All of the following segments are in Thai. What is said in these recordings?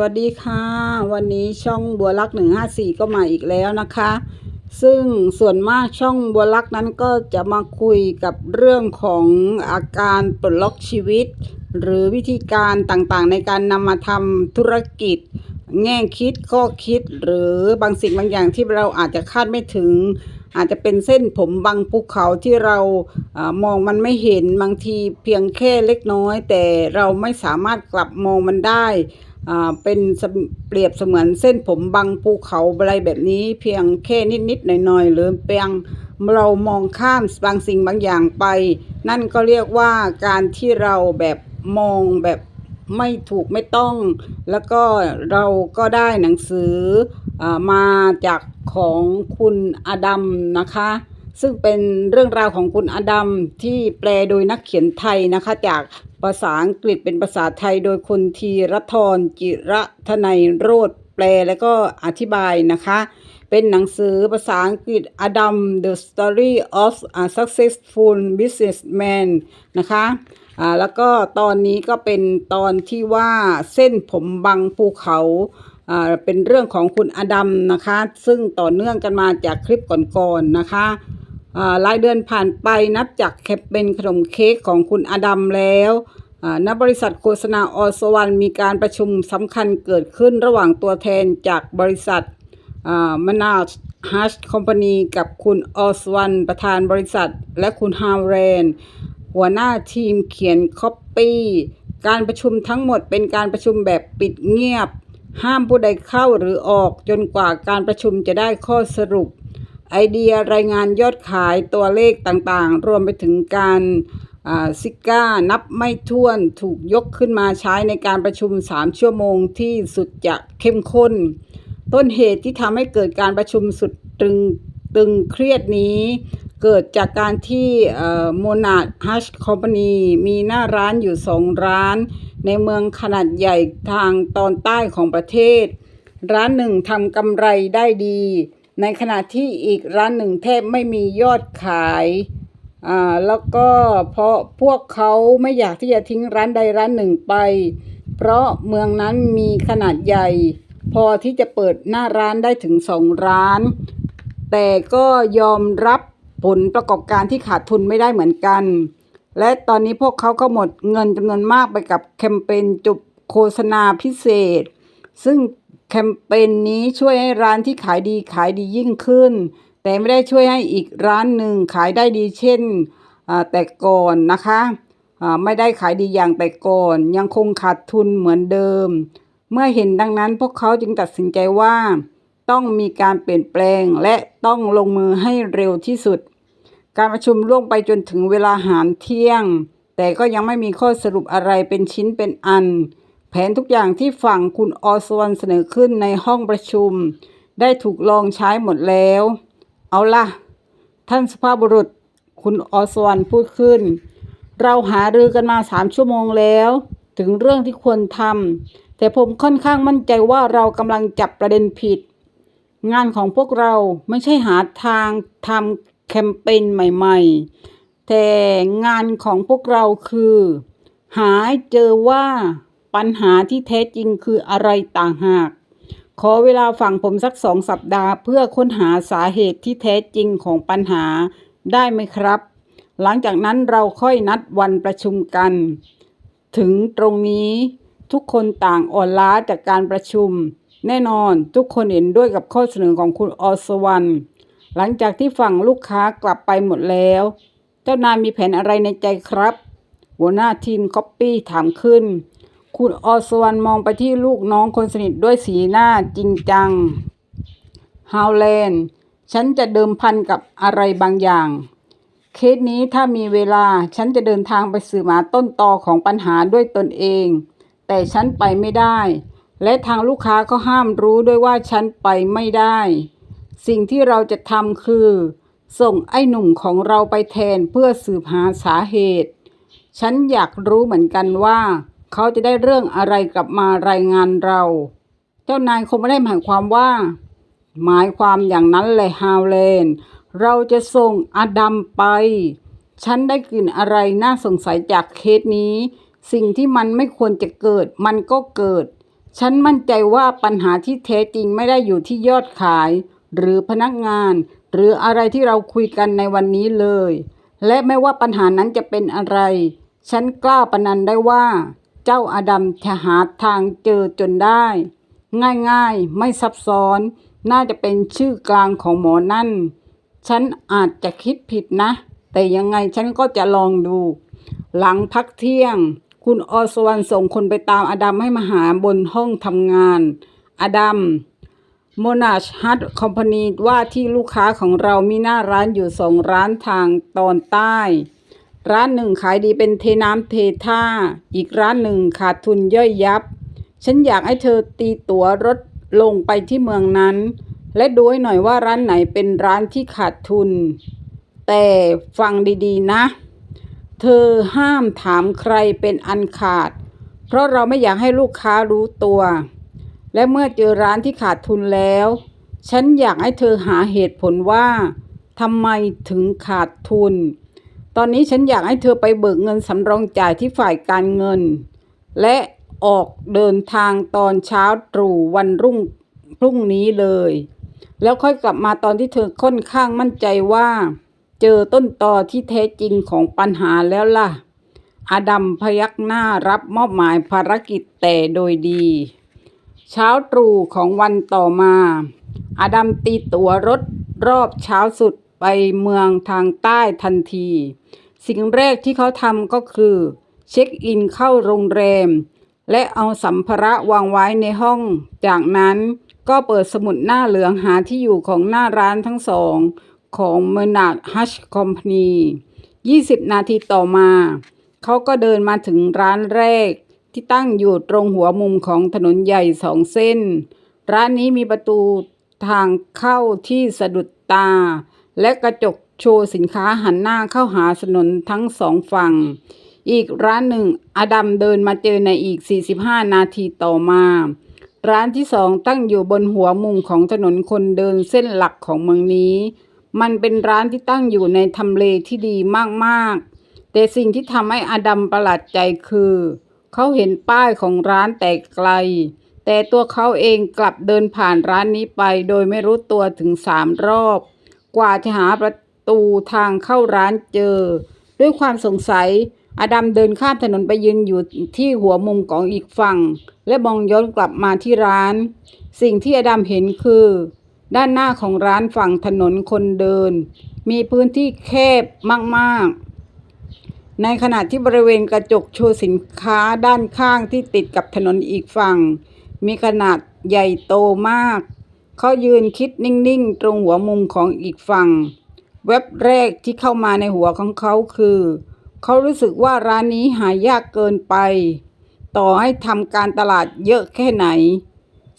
วัสดีค่ะ วันนี้ช่องบัวลักหนึ่งห้าสี่ก็มาอีกแล้วนะคะ ซึ่งส่วนมากช่องบัวลักนั้นก็จะมาคุยกับเรื่องของอาการปลดล็อกชีวิต หรือวิธีการต่างๆ ในการนำมาทำธุรกิจ แง่คิดข้อคิดหรือบางสิ่งบางอย่างที่เราอาจจะคาดไม่ถึง อาจจะเป็นเส้นผมบางภูเขาที่เรามองมันไม่เห็นบางทีเพียงแค่เล็กน้อย แต่เราไม่สามารถกลับมองมันได้ เป็นเปรียบเสมือนเส้นผมบางภูเขาอะไรแบบนี้ เพียงแค่นิดๆหน่อยๆหรือเพียงเรามองข้ามบางสิ่งบางอย่างไป นั่นก็เรียกว่าการที่เราแบบมองแบบไม่ถูกไม่ต้อง แล้วก็เราก็ได้หนังสืออมาจากของคุณอดัมนะคะ ซึ่งเป็นเรื่องราวของคุณอดัมที่แปลโดยนักเขียนไทยนะคะ จากภาษาอังกฤษเป็นภาษาไทยโดยคุณธีรทรจิระทนัยโรธแปลแล้วก็อธิบายนะคะ เป็นหนังสือภาษาอังกฤษ Adam the Story of a Successful Businessman นะคะอ่าแล้วก็ตอนนี้ก็เป็นตอนที่ว่าเส้นผมบังภูเขาอ่าเป็นเรื่องของคุณอดัมนะคะ ซึ่งต่อเนื่องกันมาจากคลิปก่อนๆนะคะ รายเดือนผ่านไปนับจากแคปเป็นขนมเค้กของคุณอดัมแล้วอ่าณบริษัทโฆษณาออสวรรณมีการประชุมสำคัญเกิดขึ้นระหว่างตัวแทนจากบริษัทมนาฮัชคอมพานีกับคุณออสวรรณประธานบริษัท และคุณฮาวเรน หัวหน้าทีมเขียนคอปปี้การประชุมทั้งหมดเป็นการประชุมแบบปิดเงียบ ห้ามผู้ใดเข้าหรือออกจนกว่าการประชุมจะได้ข้อสรุป ไอเดียรายงานยอดขายตัวเลขต่างๆ รวมไปถึงการซิก้านับไม่ถ้วนถูกยกขึ้นมาใช้ในการประชุม 3 ชั่วโมงที่สุดจะเข้มข้น ต้นเหตุที่ทำให้เกิดการประชุมสุดตึงตึงเครียดนี้ เกิดจากการที่โมนาดฮัชคอมพานีมีหน้าร้านอยู่สองร้าน ในเมืองขนาดใหญ่ทางตอนใต้ของประเทศ ร้านหนึ่งทำกำไรได้ดี ในขณะที่อีกร้านหนึ่งแทบไม่มียอดขายอ่าแล้วก็เพราะพวกเขาไม่อยากที่จะทิ้งร้านใดร้านหนึ่งไป เพราะเมืองนั้นมีขนาดใหญ่ พอที่จะเปิดหน้าร้านได้ถึงสองร้าน แต่ก็ยอมรับผลประกอบการที่ขาดทุนไม่ได้เหมือนกัน และตอนนี้พวกเขาก็หมดเงินจำนวนมากไปกับแคมเปญจุบโฆษณาพิเศษ ซึ่ง แคมเปญนี้ช่วยให้ร้านที่ขายดีขายดียิ่งขึ้น แต่ไม่ได้ช่วยให้อีกร้านหนึ่งขายได้ดีเช่นแต่ก่อนนะคะไม่ได้ขายดีอย่างแต่ก่อน ยังคงขาดทุนเหมือนเดิม เมื่อเห็นดังนั้นพวกเขาจึงตัดสินใจว่า ต้องมีการเปลี่ยนแปลงและต้องลงมือให้เร็วที่สุด การประชุมล่วงไปจนถึงเวลาอาหารเที่ยง แต่ก็ยังไม่มีข้อสรุปอะไรเป็นชิ้นเป็นอัน แผนทุกอย่างที่ฝั่งคุณอสวรรณเสนอขึ้นในห้องประชุม ได้ถูกลองใช้หมดแล้ว เอาล่ะ ท่านสุภาพบุรุษ คุณอสวรรณพูดขึ้น เราหารือกันมาสามชั่วโมงแล้ว ถึงเรื่องที่ควรทำแต่ผมค่อนข้างมั่นใจว่าเรากำลังจับประเด็นผิด งานของพวกเราไม่ใช่หาทางทำแคมเปญใหม่ ๆ แต่งานของพวกเราคือ หาเจอว่า ปัญหาที่แท้จริงคืออะไรต่างหาก ขอเวลาฝั่งผมสักสองสัปดาห์ เพื่อค้นหาสาเหตุที่แท้จริงของปัญหาได้ไหมครับ หลังจากนั้นเราค่อยนัดวันประชุมกัน ถึงตรงนี้ทุกคนต่างอ่อนล้าจากการประชุม แน่นอนทุกคนเห็นด้วยกับข้อเสนอของคุณอสวรรณหลังจากที่ฝั่งลูกค้ากลับไปหมดแล้ว เจ้านายมีแผนอะไรในใจครับ หัวหน้าทีมคอปปี้ถามขึ้น คุณอสวรรณมองไปที่ลูกน้องคนสนิทด้วยสีหน้าจริงจัง ฮาวแลนด์ ฉันจะเดิมพันกับอะไรบางอย่าง เคสนี้ถ้ามีเวลาฉันจะเดินทางไปสืบหาต้นตอของปัญหาด้วยตนเอง แต่ฉันไปไม่ได้ และทางลูกค้าก็ห้ามรู้ด้วยว่าฉันไปไม่ได้ สิ่งที่เราจะทำคือ ส่งไอ้หนุ่มของเราไปแทนเพื่อสืบหาสาเหตุ ฉันอยากรู้เหมือนกันว่า เขาจะได้เรื่องอะไรกลับมารายงานเรา เจ้านายคงไม่ได้หมายความว่า หมายความอย่างนั้นเลยฮาวเลน เราจะส่งอดัมไป ฉันได้กลิ่นอะไรน่าสงสัยจากเคสนี้ สิ่งที่มันไม่ควรจะเกิด มันก็เกิด ฉันมั่นใจว่าปัญหาที่แท้จริงไม่ได้อยู่ที่ยอดขาย หรือพนักงาน หรืออะไรที่เราคุยกันในวันนี้เลย และไม่ว่าปัญหานั้นจะเป็นอะไร ฉันกล้าประนันได้ว่า เจ้าอาดัมจะหาทางเจอจนได้ ง่ายๆ ไม่ซับซ้อน น่าจะเป็นชื่อกลางของหมอนั่น ฉันอาจจะคิดผิดนะ แต่ยังไงฉันก็จะลองดู หลังพักเที่ยง คุณอสวรรค์ส่งคนไปตามอดัมให้มาหาบนห้องทำงานอดัมโมนาชฮัตคอมพานีว่าที่ลูกค้าของเรามีหน้าร้านอยู่สองร้านทางตอนใต้ ร้านหนึ่งขายดีเป็นเทน้ำเทท่า อีกร้านหนึ่งขาดทุนย่อยยับ ฉันอยากให้เธอตีตั๋วรถลงไปที่เมืองนั้น และดูให้หน่อยว่าร้านไหนเป็นร้านที่ขาดทุน แต่ฟังดีๆนะ เธอห้ามถามใครเป็นอันขาด เพราะเราไม่อยากให้ลูกค้ารู้ตัว และเมื่อเจอร้านที่ขาดทุนแล้ว ฉันอยากให้เธอหาเหตุผลว่าทำไมถึงขาดทุน ตอนนี้ฉันอยากให้เธอไปเบิกเงินสำรองจ่ายที่ฝ่ายการเงิน และออกเดินทางตอนเช้าตรู่วันรุ่งพรุ่งนี้เลย แล้วค่อยกลับมาตอนที่เธอค่อนข้างมั่นใจว่า เจอต้นตอที่แท้จริงของปัญหาแล้วล่ะอาดัมพยักหน้ารับมอบหมายภารกิจแต่โดยดี เช้าตรู่ของวันต่อมาอาดัมตีตั๋วรถรอบเช้าสุด ไปเมืองทางใต้ทันที สิ่งแรกที่เขาทำก็คือ เช็คอินเข้าโรงแรม และเอาสัมภาระวางไว้ในห้อง จากนั้นก็เปิดสมุดหน้าเหลืองหาที่อยู่ของหน้าร้านทั้งสอง ของเมนาร์ฮัชคอมพานี20 นาทีต่อมา เขาก็เดินมาถึงร้านแรก ที่ตั้งอยู่ตรงหัวมุมของถนนใหญ่สองเส้น ร้านนี้มีประตูทางเข้าที่สะดุดตา และกระจกโชว์สินค้าหันหน้าเข้าหาถนนทั้งสองฝั่ง อีกร้านหนึ่งอดัมเดินมาเจอในอีก 45 นาทีต่อมา ร้านที่สองตั้งอยู่บนหัวมุมของถนนคนเดินเส้นหลักของเมืองนี้ มันเป็นร้านที่ตั้งอยู่ในทำเลที่ดีมากๆ แต่สิ่งที่ทำให้อดัมประหลาดใจคือ เขาเห็นป้ายของร้านแต่ไกล แต่ตัวเขาเองกลับเดินผ่านร้านนี้ไป โดยไม่รู้ตัวถึงสามรอบ กว่าจะหาประตูทางเข้าร้านเจอ ด้วยความสงสัย อดัมเดินข้ามถนนไปยืนอยู่ที่หัวมุมของอีกฝั่ง และมองย้อนกลับมาที่ร้าน สิ่งที่อดัมเห็นคือ ด้านหน้าของร้านฝั่งถนนคนเดิน มีพื้นที่แคบมากๆในขณะที่บริเวณกระจกโชว์สินค้าด้านข้างที่ติดกับถนนอีกฝั่ง มีขนาดใหญ่โตมาก เขายืนคิดนิ่งๆ ตรงหัวมุมของอีกฝั่ง เว็บแรกที่เข้ามาในหัวของเขาคือ เขารู้สึกว่าร้านนี้หายากเกินไป ต่อให้ทำการตลาดเยอะแค่ไหน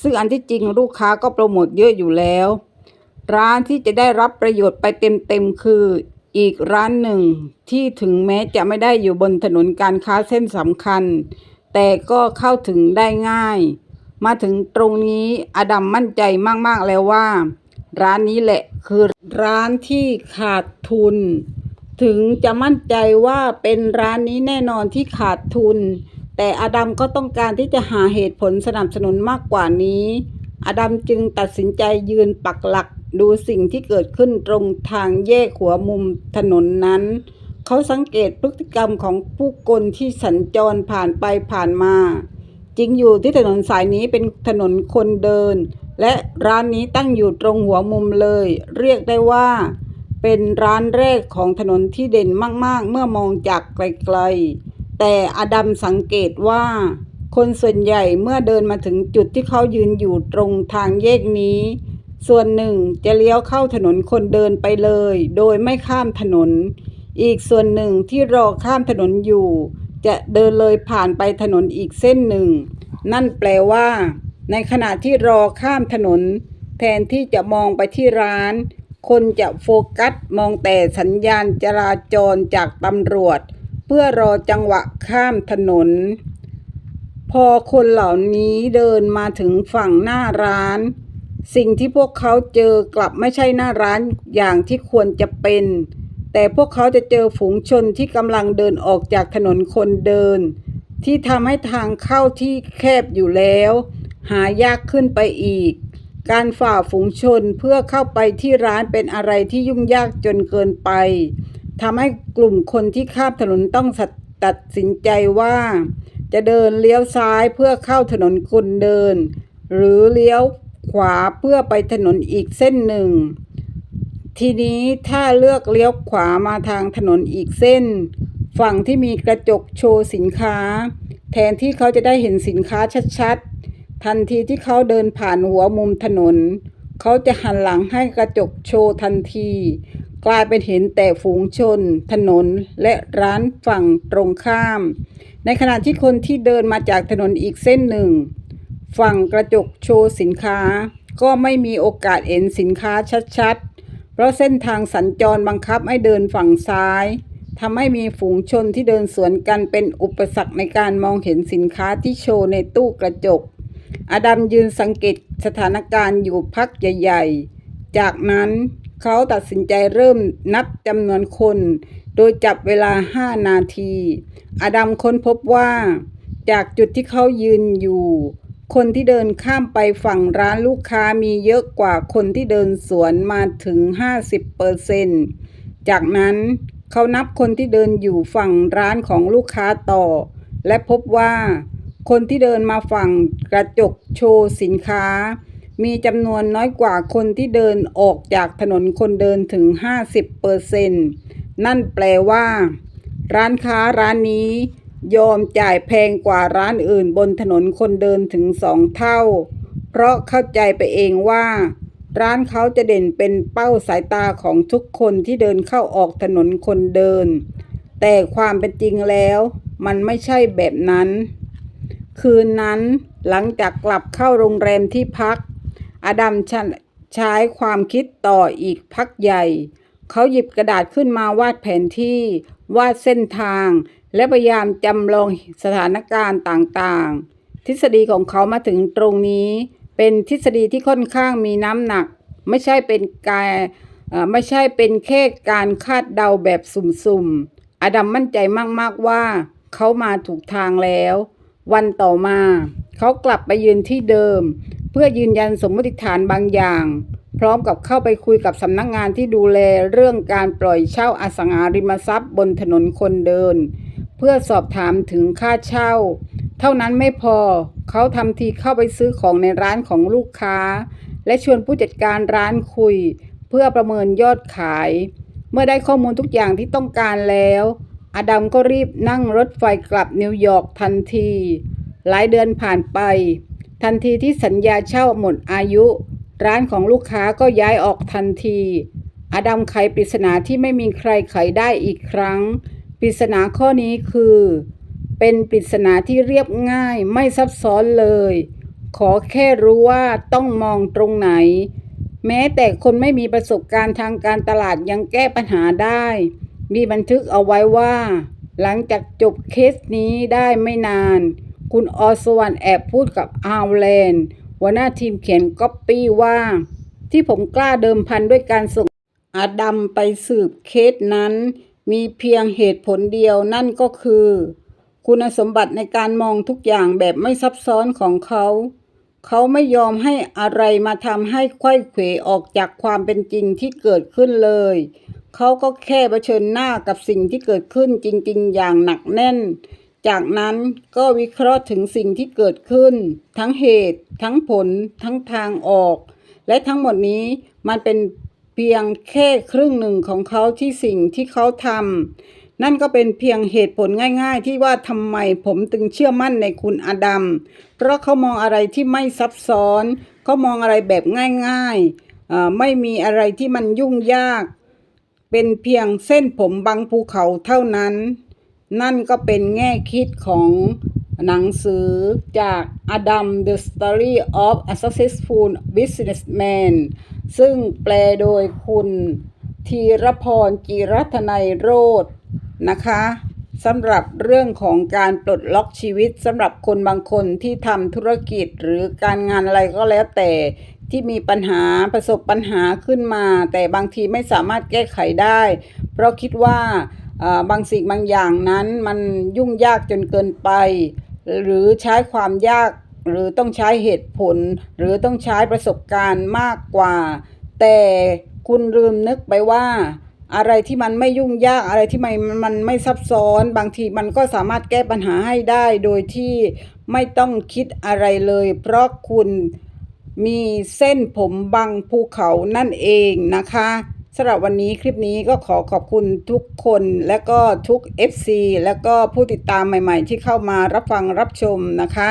ซึ่งอันที่จริงลูกค้าก็โปรโมทเยอะอยู่แล้ว ร้านที่จะได้รับประโยชน์ไปเต็มๆคืออีกร้านหนึ่งที่ถึงแม้จะไม่ได้อยู่บนถนนการค้าเส้นสำคัญ แต่ก็เข้าถึงได้ง่าย มาถึงตรงนี้อดัมมั่นใจมาก ๆ แล้วว่า ร้านนี้แหละคือร้านที่ขาดทุน ถึงจะมั่นใจว่าเป็นร้านนี้แน่นอนที่ขาดทุน แต่อดัมก็ต้องการที่จะหาเหตุผลสนับสนุนมากกว่านี้ อดัมจึงตัดสินใจยืนปักหลักดูสิ่งที่เกิดขึ้นตรงทางแยกหัวมุมถนนนั้น เขาสังเกตพฤติกรรมของผู้คนที่สัญจรผ่านไปผ่านมา จริงอยู่ที่ถนนสายนี้เป็นถนนคนเดิน และร้านนี้ตั้งอยู่ตรงหัวมุมเลย เรียกได้ว่า เป็นร้านแรกของถนนที่เด่นมากๆ เมื่อมองจากไกลๆ แต่อดัมสังเกตว่า คนส่วนใหญ่เมื่อเดินมาถึงจุดที่เขายืนอยู่ตรงทางแยกนี้ ส่วนหนึ่งจะเลี้ยวเข้าถนนคนเดินไปเลย โดยไม่ข้ามถนน อีกส่วนหนึ่งที่รอข้ามถนนอยู่ จะเดินเลยผ่านไปถนนอีกเส้นหนึ่ง นั่นแปลว่า ในขณะที่รอข้ามถนน แทนที่จะมองไปที่ร้าน คนจะโฟกัสมองแต่สัญญาณจราจรจากตำรวจ เพื่อรอจังหวะข้ามถนน พอคนเหล่านี้เดินมาถึงฝั่งหน้าร้าน สิ่งที่พวกเขาเจอกลับไม่ใช่หน้าร้านอย่างที่ควรจะเป็น แต่พวกเขาจะเจอฝูงชนที่กำลังเดินออกจากถนนคนเดิน ที่ทำให้ทางเข้าที่แคบอยู่แล้ว หายากขึ้นไปอีก การฝ่าฝูงชนเพื่อเข้าไปที่ร้านเป็นอะไรที่ยุ่งยากจนเกินไปทำให้กลุ่มคนที่ข้ามถนนต้องตัดสินใจว่า จะเดินเลี้ยวซ้ายเพื่อเข้าถนนคนเดิน หรือเลี้ยวขวาเพื่อไปถนนอีกเส้นหนึ่ง ทีนี้ถ้าเลือกเลี้ยวขวามาทางถนนอีกเส้น ฝั่งที่มีกระจกโชว์สินค้า แทนที่เขาจะได้เห็นสินค้าชัดๆ ทันทีที่เขาเดินผ่านหัวมุมถนน เขาจะหันหลังให้กระจกโชว์ทันที กลายเป็นเห็นแต่ฝูงชน ถนนและร้านฝั่งตรงข้าม ในขณะที่คนที่เดินมาจากถนนอีกเส้นหนึ่ง ฝั่งกระจกโชว์สินค้า ก็ไม่มีโอกาสเห็นสินค้าชัดๆ เพราะเส้นทางสัญจรบังคับให้เดินฝั่งซ้ายทำให้มีฝูงชนที่เดินสวนกันเป็นอุปสรรคในการมองเห็นสินค้าที่โชว์ในตู้กระจก อดัมยืนสังเกตสถานการณ์อยู่พักใหญ่ ๆ จากนั้นเขาตัดสินใจเริ่มนับจำนวนคน โดยจับเวลา5นาที อดัมค้นพบว่า จากจุดที่เขายืนอยู่ คนที่เดินข้ามไปฝั่งร้านลูกค้ามีเยอะกว่าคนที่เดินสวนมาถึง 50เปอร์เซนจากนั้นเขานับคนที่เดินอยู่ฝั่งร้านของลูกค้าต่อ และพบว่า คนที่เดินมาฝั่งกระจกโชว์สินค้า มีจำนวนน้อยกว่าคนที่เดินออกจากถนนคนเดินถึง 50เปอร์เซนนั่นแปลว่า ร้านค้าร้านนี้ ยอมจ่ายแพงกว่าร้านอื่นบนถนนคนเดินถึงสองเท่า เพราะเข้าใจไปเองว่า ร้านเขาจะเด่นเป็นเป้าสายตาของทุกคนที่เดินเข้าออกถนนคนเดิน แต่ความเป็นจริงแล้ว มันไม่ใช่แบบนั้น คืนนั้นหลังจากกลับเข้าโรงแรมที่พัก อดัมใช้ความคิดต่ออีกพักใหญ่ เขาหยิบกระดาษขึ้นมาวาดแผนที่วาดเส้นทาง และพยายามจำลองสถานการณ์ต่างๆ ทฤษฎีของเขามาถึงตรงนี้ เป็นทฤษฎีที่ค่อนข้างมีน้ำหนัก ไม่ใช่เป็นการไม่ใช่เป็นแค่การคาดเดาแบบสุ่มๆ อดัมมั่นใจมากๆว่าเขามาถูกทางแล้ว วันต่อมา เขากลับไปยืนที่เดิม เพื่อยืนยันสมมติฐานบางอย่าง พร้อมกับเข้าไปคุยกับสำนักงานที่ดูแลเรื่องการปล่อยเช่าอสังหาริมทรัพย์บนถนนคนเดิน พื่อสอบถามถึงค่าเช่า เท่านั้นไม่พอ เขาทำทีเข้าไปซื้อของในร้านของลูกค้า และชวนผู้จัดการร้านคุย เพื่อประเมินยอดขาย เมื่อได้ข้อมูลทุกอย่างที่ต้องการแล้ว อดัมก็รีบนั่งรถไฟกลับนิวยอร์กทันที หลายเดือนผ่านไป ทันทีที่สัญญาเช่าหมดอายุ ร้านของลูกค้าก็ย้ายออกทันที อดัมไขปริศนาที่ไม่มีใครไขได้อีกครั้ง ริศนาข้อนี้คือ เป็นปริศนาที่เรียบง่ายไม่ซับซ้อนเลย ขอแค่รู้ว่าต้องมองตรงไหน แม้แต่คนไม่มีประสบการณ์ทางการตลาดยังแก้ปัญหาได้ มีบันทึกเอาไว้ว่า หลังจากจบเคสนี้ได้ไม่นาน คุณออสวรรแอบพูดกับอาวแลนด์หัวหน้าทีมเขียนก๊อปปี้ว่าที่ผมกล้าเดิมพันด้วยการส่งอาดัมไปสืบเคสนั้น มีเพียงเหตุผลเดียวนั่นก็คือ คุณสมบัติในการมองทุกอย่างแบบไม่ซับซ้อนของเขา เขาไม่ยอมให้อะไรมาทำให้ไขว้เขวออกจากความเป็นจริงที่เกิดขึ้นเลย เขาก็แค่เผชิญหน้ากับสิ่งที่เกิดขึ้นจริง ๆ อย่างหนักแน่น จากนั้นก็วิเคราะห์ถึงสิ่งที่เกิดขึ้น ทั้งเหตุ ทั้งผล ทั้งทางออก และทั้งหมดนี้มันเป็น เพียงแค่ครึ่งหนึ่งของเขาที่สิ่งที่เขาทำนั่นก็เป็นเพียงเหตุผลง่าย ๆ ที่ว่าทำไมผมจึงเชื่อมั่นในคุณอดัม เพราะเขามองอะไรที่ไม่ซับซ้อน เขามองอะไรแบบง่ายๆ ไม่มีอะไรที่มันยุ่งยาก เป็นเพียงเส้นผมบางภูเขาเท่านั้น นั่นก็เป็นแง่คิดของหนังสือจาก Adam The Story of a Successful Businessman ซึ่งแปลโดยคุณธีรพรจิรัตนัยโรธนะคะสำหรับเรื่องของการปลดล็อกชีวิตสำหรับคนบางคนที่ทำธุรกิจหรือการงานอะไรก็แล้วแต่ที่มีปัญหาประสบปัญหาขึ้นมา แต่บางทีไม่สามารถแก้ไขได้ เพราะคิดว่าบางสิ่งบางอย่างนั้นมันยุ่งยากจนเกินไป หรือใช้ความยาก หรือต้องใช้เหตุผล หรือต้องใช้ประสบการณ์มากกว่า แต่คุณลืมนึกไปว่า อะไรที่มันไม่ยุ่งยากอะไรที่มันมันไม่ซับซ้อน บางทีมันก็สามารถแก้ปัญหาให้ได้ โดยที่ไม่ต้องคิดอะไรเลย เพราะคุณมีเส้นผมบังภูเขานั่นเองนะคะสำหรับวันนี้คลิปนี้ก็ขอขอบคุณทุกคนและก็ทุก FC และก็ผู้ติดตามใหม่ ๆ ที่เข้ามารับฟังรับชมนะคะ